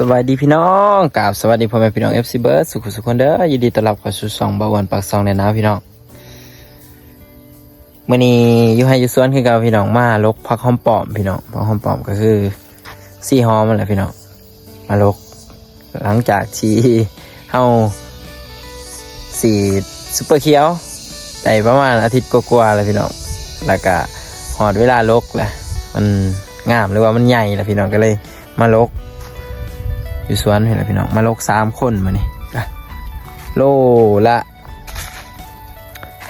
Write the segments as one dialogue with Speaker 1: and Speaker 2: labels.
Speaker 1: สวัสดีพี่น้องกราบสวัสดีพ่อแม่พี่น้องเอฟซีเบิร์ดสุขสุขคนเด้อยินดีต้อนรับเข้าสู่ซองบาวันปากซองในน้ำพี่น้องมื่อนี้ยูให้ยู่สวนคือกับพี่น้องมาลกพักห้อมปอมพี่น้องพักห้อมปอมก็คือซี่หอมมันแหละพี่น้องมาลก หลังจากที่เฮาสีซุปเปอร์เคียวได้ประมาณอาทิตย์กว่าๆแล้วพี่น้องแล้วก็หอดเวลาลกแหละมันงามหรือว่ามันใหญ่แหละพี่น้องก็เลยมาลก อยู่สวนเห็นไหมพี่น้องมาลกสามคนมานี่จ้ะโลละ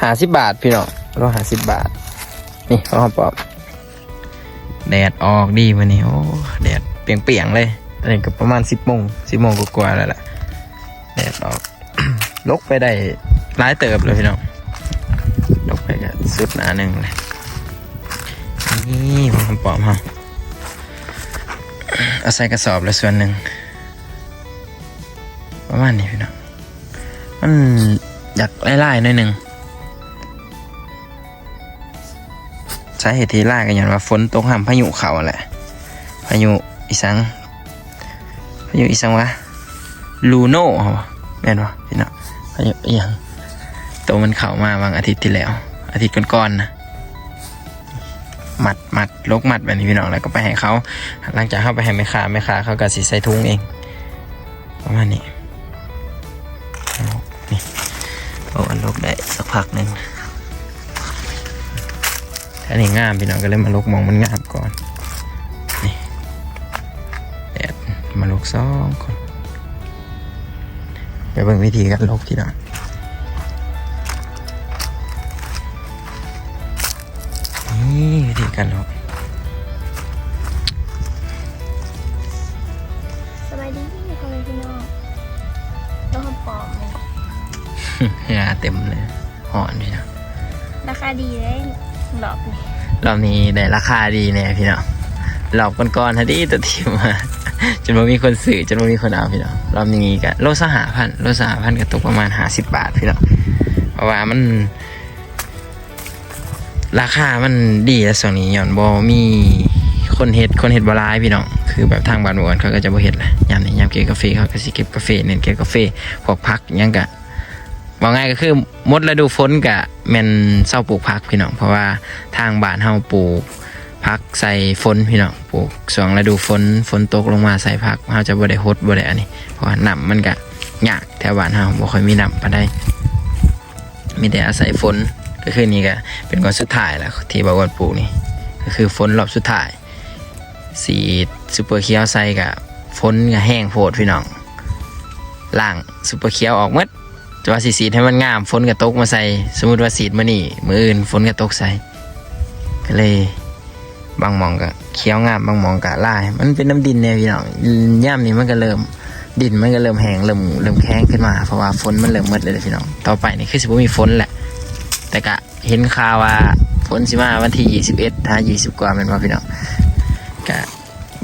Speaker 1: หาสิบบาทพี่น้องโลหาสิบบาท นี่ข้าวหอมปอบแดดออกดีมานี่โอ้แดดเปรียงๆเลยตอนนี้ก็ประมาณสิบโมงสิบโมงกว่าๆแล้วล่ะแดดออกลกไปได้หลายเติบเลยพี่น้องลกไปก็สุดหนาหนึ่งเลยนี่ข้าวหอมปอบฮะเอาใส่กระสอบละส่วนหนึ่ง ประมาณนี้พี่น้องมันอยากไล่ๆหน่อยหนึ่งสาเหตุที่ไล่กันอย่างว่าฝนตกห้ามพายุเขาแหละพายุอีสังพายุอีสังวะลูโน่เหรอแม่นวะพี่น้องพายุอหย่างตัวมันเข้ามาบางอาทิตย์ที่แล้ว อาทิตย์ก่อนๆนะหมัดหมัดลกหมัดแบบนี้พี่น้องแล้วก็ไปให้เขา หลังจากเข้าไปให้แม่ค้าแม่ค้าเขาก็สิใส่ถุงเองประมาณนี้นี่ พักหนึ่งถ้านี่งามพี่น้องก็เลยมาลกมองมันงามก่อน นี่แดดมาลกสองคนไปเบิ่งวิธีการลกพี่น้องนี่วิธีการลก
Speaker 2: สบายดีพ่อแม่พี่น้องต้องคำปลอมเลย
Speaker 1: งาเต็มเลย หอนพี่น้อง
Speaker 2: ราคาดีเลยดอกนี่
Speaker 1: รอบนี้ได้ราคาดีแน่พี่น้องรอบก่อนๆฮะดีตัวทีมมาจนว่ามีคนซื้อจนว่ามีคนเอาพี่น้องรอบนี้ก็โลสหพันโลสหพันก็ตกประมาณห้าสิบบาทพี่น้องเพราะว่ามัน ราคามันดีแล้วส่วนนี้ย้อนบอมีคนเฮ็ดคนเฮ็ดบหลายพี่น้องคือแบบทางบ้านบอนเขาก็จะบ่เฮ็ดแหละยามนี้ยามเก็บกาแฟเขาก็สิเก็บกาแฟเน้นเก็บกาแฟพวกพักอิหยังกะ ว่าง่ายก็คือมดฤดูฝนกะแม่นเศร้าปลูกพักพี่น้องเพราะว่าทางบ้านเฮาปลูกพักใส่ฝนพี่น้องปลูกสองฤดูฝนฝนตกลงมาใส่พักเฮาจะบ่ได้ฮดบ่ได้อันนี้เพราะว่าน้ำมันก็ยากแถวบ้านเฮาบ่ค่อยมีน้ำปานใดมีแต่อาศัยฝนก็คือนี่ก็เป็นก่อนสุดท้ายแล้วที่บ่าวปลูกนี่ก็คือฝนรอบสุดท้ายสีซูเปอร์เคียวใส่กับฝนก็แห้งโพดพี่น้องล่างซูเปอร์เคียวออกหมด จะว่าสีสีให้มันงามฝนกระตกมาใส่ สมมติว่าสีมานี่มืออื่นฝนกระตกใส่ ก็เลยบางมองก็เขียวงามบางมองก็ลาย มันเป็นน้ำดินเนี่ยพี่น้องย่ามนี้มันก็เริ่มดินมันก็เริ่มแห้งเริ่มเริ่มแข็งขึ้นมาเพราะว่าฝนมันเริ่มหมดเลยพี่น้องต่อไปนี่คือสิบ่มีฝนแหละ แต่ก็เห็นข่าวว่าฝนสิมาวันที่21ถ้า20กว่าแมันว่าพี่น้องก็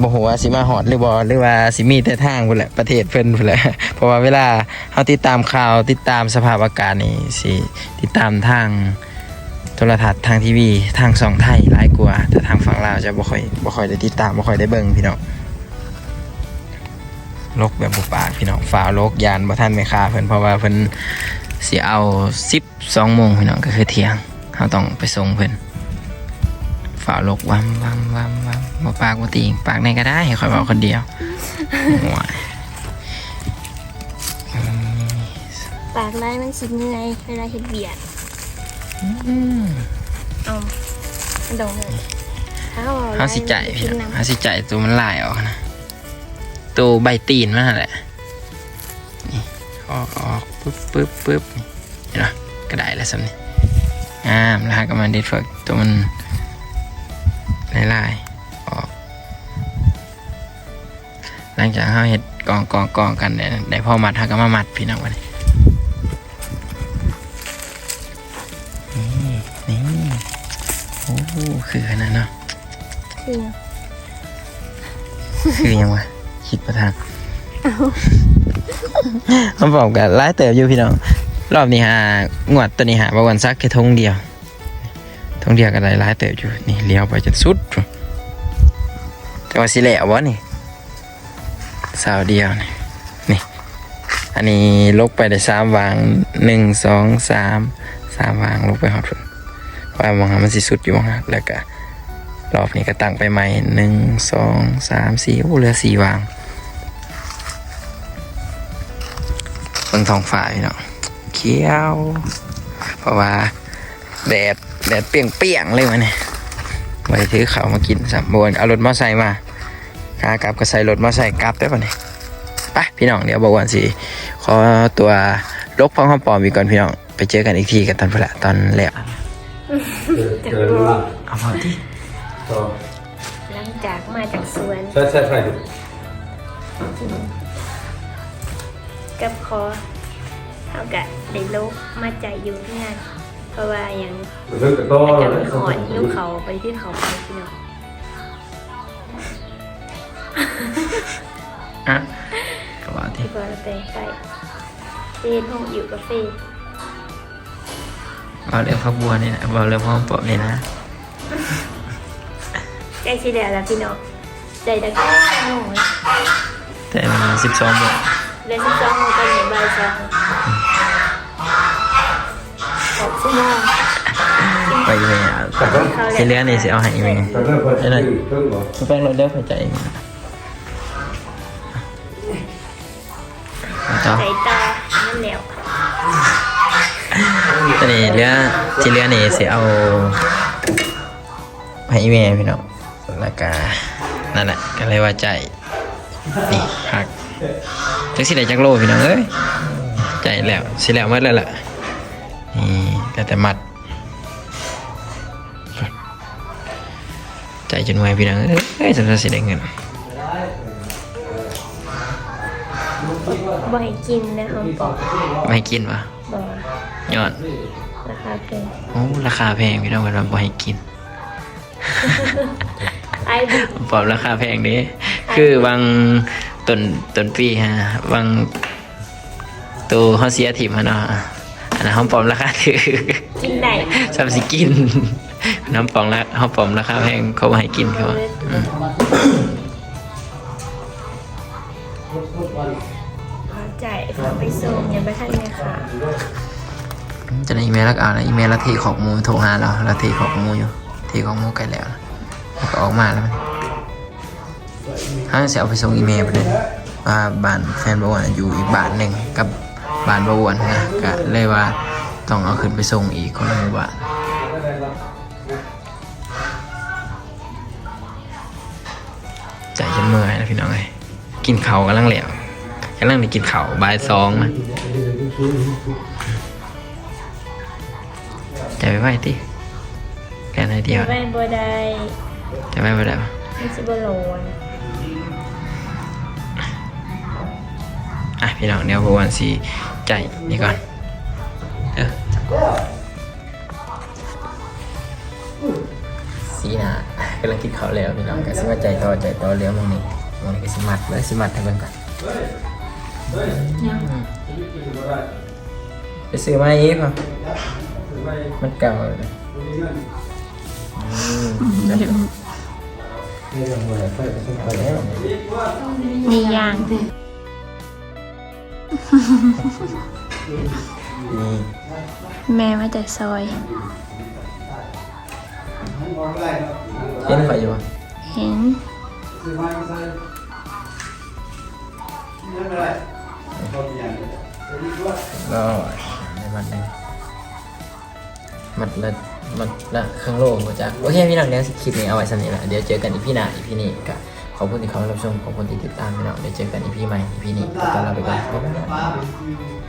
Speaker 1: บ่ฮู้ว่าสิมาฮอดหรือบ่หรือว่าสิมีแต่ทางพุ่นแหละประเทศเพิ่นพุ่นแหละเพราะว่าเวลาเฮาติดตามข่าวติดตามสภาพอากาศนี่สิติดตามทางโทรทัศน์ทางทีวีทางสองไทยหลายกว่าแต่ทางฝั่งลาวจะบ่ค่อยบ่ค่อยได้ติดตามบ่ค่อยได้เบิ่งพี่น้องลกแบบบุปากพี่น้องฝ่าวลกยานบ่ทันแม่ค้าเพิ่นเพราะว่าเพิ่นสิเอา12โมงพี่น้องก็คือเที่ยงเฮาต้องไปส่งเพิ่น ฝ่าวลกวัมวัมวัมวัมบ่ปากบ่ติงปากไหนก็ได้ให้ข่อยเว้าคนเดียวโอ้ย
Speaker 2: ปากได้มันสิเหนื่อยเวลาเห็ดเบียด
Speaker 1: อืม
Speaker 2: เอากระดงเลยถ้า
Speaker 1: เฮาสิใจายพี่น้องเฮาสิใจายตัวมันลายออกนะตัวใบตีนมันนั่นแหละนี่ออกออกปึ๊บปึ๊บปึ๊บนี่เห็นไหมก็ได้แล้วสำนี่งามแล้วก็มาเด็ดฝักตัวมัน ลายลายๆออก หลังจากเฮาเห็ดกองกองกองกันเนี่ยได้พ่อมัดเฮาก็มามัดพี่น้องวันนี้นี่นี่โอ้คือขนาดเนาะ
Speaker 2: คือ
Speaker 1: คือยังวะคิดประทานเขาบอกกันร้ายเติบอยู่พี่น้อง รอบนี้หางวดตัวนี้หาบางวันซักแค่ทงเดียว ทงเดียวก็ได้ร้ายเติบอยู่นี่เลี้ยวไปจนสุด แต่ว่าสิแหลววะนี่สาวเดียวนี่นี่ อันนี้ลกไปได้สามวางหนึ่งสองสามสามวางลกไปหอดฝุ่นว่ามองหามันสิสุดอยู่มองหาแล้วก็รอบนี้ก็ตั้งไปใหม่หนึ่งสองสามสี่โอ้เหลือสี่วางเบิ่งทองฟ้าพี่เนาะเขียว เพราะว่าแดด แดดเปรี้ยงเลยวันนี้ไว้ถือเขามากินสับบวนเอารถมอไซค์มาขากลับก็ใส่รถมอไซค์กลับได้ปะเนี่ยไปพี่น้องเดี๋ยวบอกวันสิขอตัวลกพ้องข้อปลอมอีกก่อนพี่น้องไปเจอกันอีกทีกันตอนพละตอนแรก
Speaker 3: เจอแล้ละ
Speaker 1: เอาพอที่
Speaker 3: ต่อ
Speaker 2: หลังจากมาจากสวน
Speaker 3: ใช่ใช่ใช่ดิ
Speaker 2: กับคอเท่ากับได้ลกมาใจอยู่ที่งาน เพราะว่าอย่าง
Speaker 3: เรื่องกระโต้
Speaker 2: อาจจะมีหอนลูกเขาไปที่เขาไปพี่น้อง
Speaker 1: อะก็ว่าที่
Speaker 2: ที่พอเราไปไปเรียนห้องอยู่กาแฟ
Speaker 1: เอาเรื่องพักบัวนี่นะเอาเรื่องพ้องปลอมนี่นะ
Speaker 2: ใกล้ชิเดียแล้วพี่น้องใจดังแค่โง่ย
Speaker 1: แต่มันสิบสองโมง
Speaker 2: เรียนสิบสองโมงตอนนี้บ่ายสองหกชั่วโมง
Speaker 1: ไปอีเมลอะที่เหลือนี่สิเอาให้อีเมล
Speaker 3: แต่เรื่องเพิ่มเพิ่มเหรอ
Speaker 1: แป้งรถเด้อเข้าใจเองต่อ
Speaker 2: ใจตานั่นแหลว
Speaker 1: ตอนนี้เหลือที่เหลือนี่สิเอาให้อีเมลพี่น้องแล้วก็นั่นแหละก็เลยว่าใจนี่หักจักสิได้จักโลพี่น้องเอ้ยใจแล้วสิแล้วหมดแล้วล่ะนี่ แต่แต่มัด ใจจนไหวพี่น้องเอ้ยสำหรับสิได้เงิน
Speaker 2: บ่ให้กินนะหอมปอก
Speaker 1: ไม่ให้กินวะ
Speaker 2: บ่
Speaker 1: ยอด
Speaker 2: ราคาแพง
Speaker 1: โอ้ราคาแพงพี่น้องเวลาบ่ให้กิน
Speaker 2: ไอ้บิ๊ก
Speaker 1: ปลอมราคาแพงเด้คือบางต้นต้นปีฮะบางตัวเขาเสียถิ่มฮะเนาะอั นนั้นเขาปลอมราคาถือ
Speaker 2: กินได้
Speaker 1: ซ้ำสิกิน น้ำปลอมละเขาปลอมราคาแพงเขาบ่ให้กินเขาว่าอืม
Speaker 2: พอใจพอไปส่งยังไม่ทันเลยค่ะ
Speaker 1: จะในอีเมลแล้วก็เอานะอีเมลแล้วทีของหมูโทรหาเราแล้วทีของหมูอยู่ ทีของหมูใกล้แล้วนะแล้วก็ออกมาแล้วมันห้างจะเอาไปส่งอีเมลไปเลยว่าบ้านแฟนบวนอยู่อีกบ้านหนึ่งกับ บ้านบวนนะก็เลยว่าต้องเอาขึ้นไปส่งอีกคนละหมู่บ้านใจฉันเมื่อยนะพี่น้องเลยกินเขาวกำลังเหลวกำลังได้กินเขาวบ่ายสองนะใจไปไหวติแค่ไหนเดียว
Speaker 2: แม่บัวได้
Speaker 1: จะไปบ่ได้ปะ
Speaker 2: มิซิบโลน
Speaker 1: อะพี่น้องเดี๋ยวพวันสี ใจนี่ก่อนเออสีหนากำลังคิดเขาวแล้วพี่น้องก็สิว่าใจต่อใจต่อเลี้ยวมองนี่มองนี่ก็สิมัดเลยสิมัดให้เบิ่งก่อนไปซื้อมาอีกป่ะมันเก่าเลยนะอืมเอาแล้ว
Speaker 2: มียาง
Speaker 1: นี่
Speaker 2: แม่มาจากซอย
Speaker 1: เห็นไฟอยู่ป่ะ
Speaker 2: เห็น
Speaker 1: ก็ในมัดหนึงมัดละมัดละเครื่องโลมาจากโอเคพี่น้องเดี๋ยวคลิปนี้เอาไว้สำนี้แหละเดี๋ยวเจอกันอีพี่หน้าอีพี่นี่ก็ ขอบคุณที่เขารับชมขอบคุณที่ติดตามพี่น้องเดี๋ยวเจอกันอีพี่ใหม่อีพี่นี่ก็ตอนเราไปก่อนบ๊ายบาย